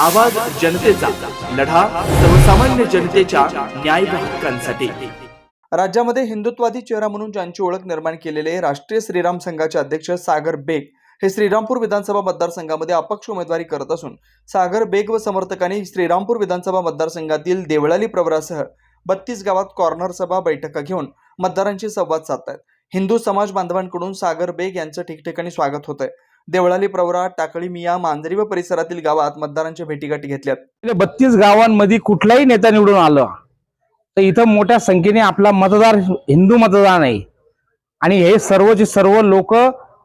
आवाज जनतेचा लढा सर्वसामान्य जनतेच्या न्याय हक्कांसाठी. राज्यामध्ये हिंदुत्वादी चेहरा म्हणून ज्यांची ओळख निर्माण केलेले राष्ट्रीय श्रीराम संघाचे अध्यक्ष सागर बेग हे श्रीरामपूर विधानसभा मतदारसंघामध्ये अपक्ष उमेदवारी करत असून सागर बेग व समर्थकांनी श्रीरामपूर विधानसभा मतदारसंघातील देवळाली प्रवरासह बत्तीस गावात कॉर्नर सभा बैठका घेऊन मतदारांशी संवाद साधतायत. हिंदू समाज बांधवांकडून सागर बेग यांचं ठिकठिकाणी स्वागत होत आहे देवळाली प्रवरा टाकळी मिया मांजरी व परिसरातील गावात मतदारांच्या भेटीगाठी घेतल्यात. बत्तीस गावांमध्ये कुठलाही नेता निवडून आलं तर इथं मोठ्या संख्येने आपला मतदार हिंदू मतदान आहे. आणि हे सर्वचे सर्व लोक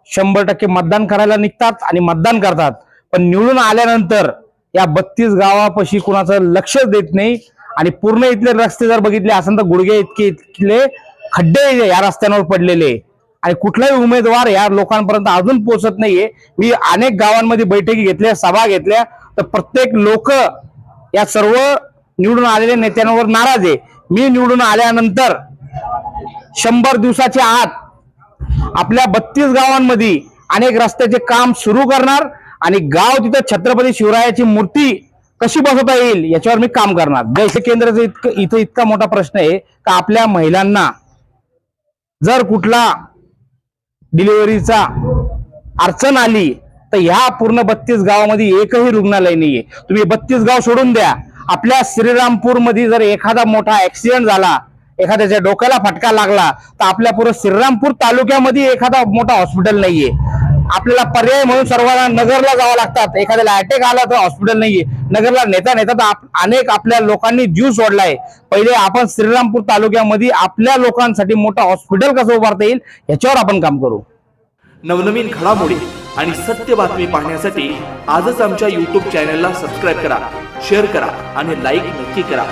शंभर टक्के मतदान करायला निघतात आणि मतदान करतात. पण निवडून आल्यानंतर या बत्तीस गावापाशी कुणाचं लक्ष देत नाही आणि पूर्ण इथले रस्ते जर बघितले असेल तर गुडघे इतके इतके खड्डे या रस्त्यांवर पडलेले. आणि कुठलाही उमेदवार या लोकांपर्यंत अजून पोहोचत नाहीये. मी अनेक गावांमध्ये बैठकी घेतल्या सभा घेतल्या. तर प्रत्येक लोक या सर्व निवडून आलेल्या नेत्यांवर नाराज आहे. मी निवडून आल्यानंतर शंभर दिवसाच्या आत आपल्या बत्तीस गावांमध्ये अनेक रस्त्याचे काम सुरू करणार आणि गाव तिथं छत्रपती शिवरायाची मूर्ती कशी बसवता येईल याच्यावर मी काम करणार. जैसे केंद्राचं इतकं इथं इतका मोठा प्रश्न आहे का आपल्या महिलांना जर कुठला डिलिव्हरीचा अडचण आली तर ह्या पूर्ण बत्तीस गावामध्ये एकही रुग्णालय नाहीये. तुम्ही बत्तीस गाव सोडून द्या. आपल्या श्रीरामपूरमध्ये जर एखादा मोठा ऍक्सिडेंट झाला एखाद्याच्या डोक्याला फटका लागला तर आपल्या पूर्ण श्रीरामपूर तालुक्यामध्ये एखादा मोठा हॉस्पिटल नाहीये. आपल्याला पर्याय म्हणून सर्वांना नगरला जावं लागतात. एखाद्याला अटॅक आला तर हॉस्पिटल नाहीये. नगरला नेता नेता तर अनेक आपल्या लोकांनी जीव सोडलाय. पहिले आपण श्रीरामपूर तालुक्यामध्ये आपल्या लोकांसाठी मोठं हॉस्पिटल कसं उभारता येईल याच्यावर आपण काम करू. नवनवीन घडामोडी आणि सत्य बातमी पाहण्यासाठी आजच आमच्या यूट्यूब चॅनलला सबस्क्राईब करा शेअर करा आणि लाईक नक्की करा.